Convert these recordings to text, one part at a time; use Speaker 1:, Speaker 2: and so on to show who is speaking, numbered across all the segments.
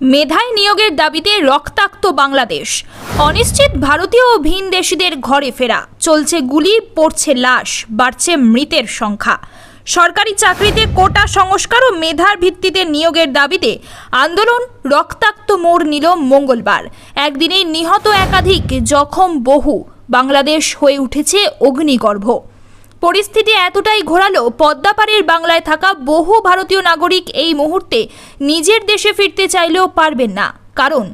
Speaker 1: মেধায় নিয়োগের দাবিতে রক্তাক্ত বাংলাদেশ। অনিশ্চিত ভারতীয় ও ঘরে ফেরা। চলছে গুলি, পড়ছে লাশ, বাড়ছে মৃতের সংখ্যা। সরকারি চাকরিতে কোটা সংস্কার ও মেধার ভিত্তিতে নিয়োগের দাবিতে আন্দোলন রক্তাক্ত মোড় নিল মঙ্গলবার। একদিনেই নিহত একাধিক জখম বহু। বাংলাদেশ হয়ে উঠেছে অগ্নিগর্ভ। পরিস্থিতি এতটাই ঘোরালো, পদ্মাপাড়ের বাংলায় থাকা বহু ভারতীয় নাগরিক এই মুহূর্তে নিজের দেশে ফিরতে চাইলেও পারবেন না। কারণ,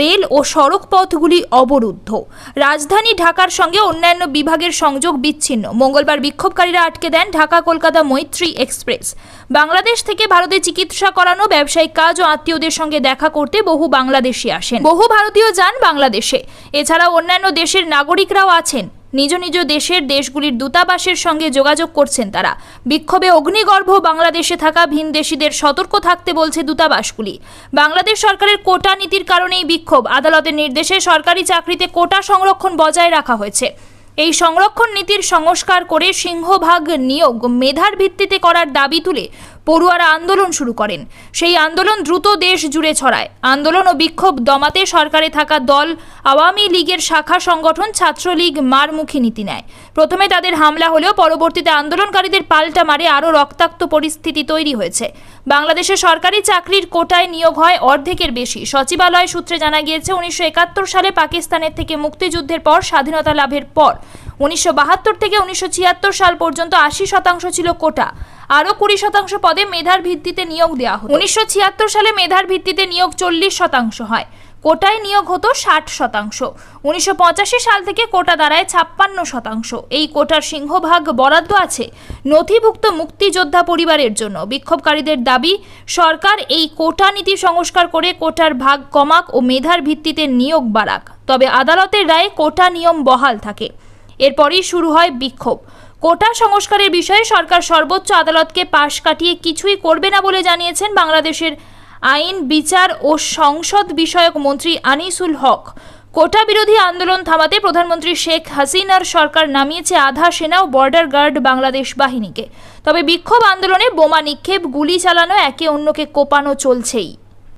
Speaker 1: রেল ও সড়ক পথগুলি অবরুদ্ধ। রাজধানী ঢাকার সঙ্গে অন্যান্য বিভাগের সংযোগ বিচ্ছিন্ন। মঙ্গলবার বিক্ষোভকারীরা আটকে দেন ঢাকা কলকাতা মৈত্রী এক্সপ্রেস। বাংলাদেশ থেকে ভারতে চিকিৎসা করানো ব্যবসায়িক কাজ ও আত্মীয়দের সঙ্গে দেখা করতে বহু বাংলাদেশি আসেন। বহু ভারতীয় যান বাংলাদেশে। এছাড়া অন্যান্য দেশের নাগরিকরাও আছেন। নিজ নিজ দেশের দেশগুলির দূতাবাসের সঙ্গে যোগাযোগ করছেন তারা। বিক্ষোভে অগ্নিগর্ভ বাংলাদেশে থাকা ভিনদেশিদের সতর্ক থাকতে বলছে দূতাবাসগুলি। বাংলাদেশ সরকারের কোটা নীতির কারণেই বিক্ষোভ। আদালতের নির্দেশে সরকারি চাকরিতে কোটা সংরক্ষণ বজায় রাখা হয়েছে। এই সংরক্ষণ নীতির সংস্কার করে সিংহভাগ নিয়োগ মেধার ভিত্তিতে করার দাবি তুলে পড়ুয়ারা আন্দোলন শুরু করেন। সেই আন্দোলন দ্রুত দেশ জুড়ে ছড়ায়। আন্দোলন ও বিক্ষোভ দমাতে সরকারে থাকা দল আওয়ামী লীগের শাখা সংগঠন ছাত্রলীগ মারমুখী নীতি নেয়। প্রথমে তাদের হামলা হলেও পরবর্তীতে আন্দোলনকারীদের পাল্টা মারে আরও রক্তাক্ত পরিস্থিতি তৈরি হয়েছে। বাংলাদেশে সরকারি চাকরির কোটায় নিয়োগ হয় অর্ধেকের বেশি। সচিবালয় সূত্রে জানা গিয়েছে, উনিশশো একাত্তর সালে পাকিস্তানের থেকে মুক্তিযুদ্ধের পর স্বাধীনতা লাভের পর উনিশশো বাহাত্তর থেকে উনিশশো ছিয়াত্তর সাল পর্যন্ত আশি শতাংশ ছিল কোটা। আরও কুড়ি শতাংশ পদে মেধার ভিত্তিতে নিয়োগ দেওয়া হতো। উনিশশো সালে মেধার ভিত্তিতে নিয়োগ চল্লিশ শতাংশ হয়। কোটায় নিয়োগ হতো ষাট শতাংশ। উনিশশো পঁচাশি সাল থেকে কোটা দাঁড়ায় ছাপ্পান্ন শতাংশ। এই কোটার সিংহভাগ বরাদ্দ আছে নথিভুক্ত মুক্তিযোদ্ধা পরিবারের জন্য। বিক্ষোভকারীদের দাবি, সরকার এই কোটা নীতি সংস্কার করে কোটার ভাগ কমাক ও মেধার ভিত্তিতে নিয়োগ বাড়াক। তবে আদালতের রায়ে কোটা নিয়ম বহাল থাকে। এরপরই শুরু হয় বিক্ষোভ। কোটা সংস্কারের বিষয়ে সরকার সর্বোচ্চ আদালতকে পাশ কাটিয়ে কিছুই করবে না বলে জানিয়েছেন বাংলাদেশের আইন, বিচার ও সংসদ বিষয়ক মন্ত্রী আনিসুল হক। কোটা বিরোধী আন্দোলন থামাতে প্রধানমন্ত্রী শেখ হাসিনার সরকার নামিয়েছে আধা সেনা ও বর্ডার গার্ড বাংলাদেশ বাহিনীকে। তবে বিক্ষোভ আন্দোলনে বোমা নিক্ষেপ, গুলি চালানো একে অন্যকে কোপানো চলছেই।